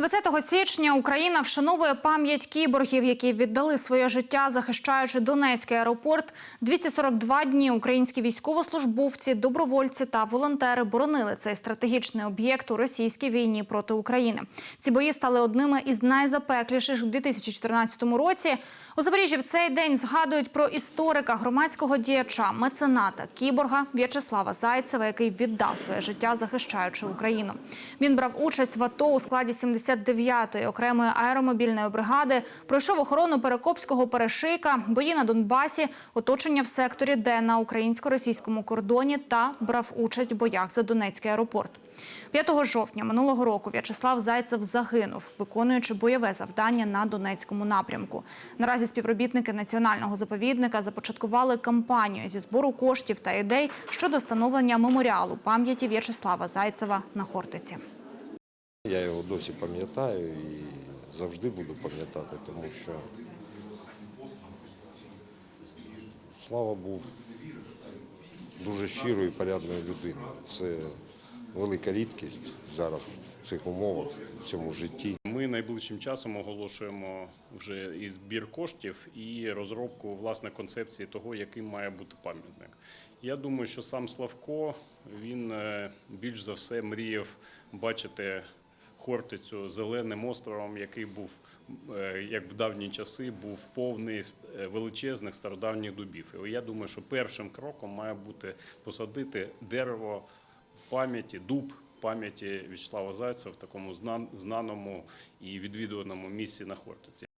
20 січня Україна вшановує пам'ять кіборгів, які віддали своє життя, захищаючи Донецький аеропорт. 242 дні українські військовослужбовці, добровольці та волонтери боронили цей стратегічний об'єкт у російській війні проти України. Ці бої стали одними із найзапекліших у 2014 році. У Запоріжжі в цей день згадують про історика, громадського діяча, мецената, кіборга В'ячеслава Зайцева, який віддав своє життя, захищаючи Україну. Він брав участь в АТО у складі 79-ї окремої аеромобільної бригади, пройшов охорону Перекопського перешийка, бої на Донбасі, оточення в секторі Д на українсько-російському кордоні та брав участь в боях за Донецький аеропорт. 5 жовтня минулого року В'ячеслав Зайцев загинув, виконуючи бойове завдання на Донецькому напрямку. Наразі співробітники національного заповідника започаткували кампанію зі збору коштів та ідей щодо встановлення меморіалу пам'яті В'ячеслава Зайцева на Хортиці. Я його досі пам'ятаю і завжди буду пам'ятати, тому що Слава був дуже щирою і порядною людиною. Це велика рідкість зараз в цих умовах, в цьому житті. Ми найближчим часом оголошуємо вже і збір коштів, і розробку власне концепції того, яким має бути пам'ятник. Я думаю, що сам Славко він е, більш за все мріяв бачити Хортицю зеленим островом, який був е, як в давні часи, був повний е, величезних стародавніх дубів. І я думаю, що першим кроком має бути посадити дерево пам'яті, дуб пам'яті В'ячеслава Зайцева в такому знаному і відвідуваному місці на Хортиці.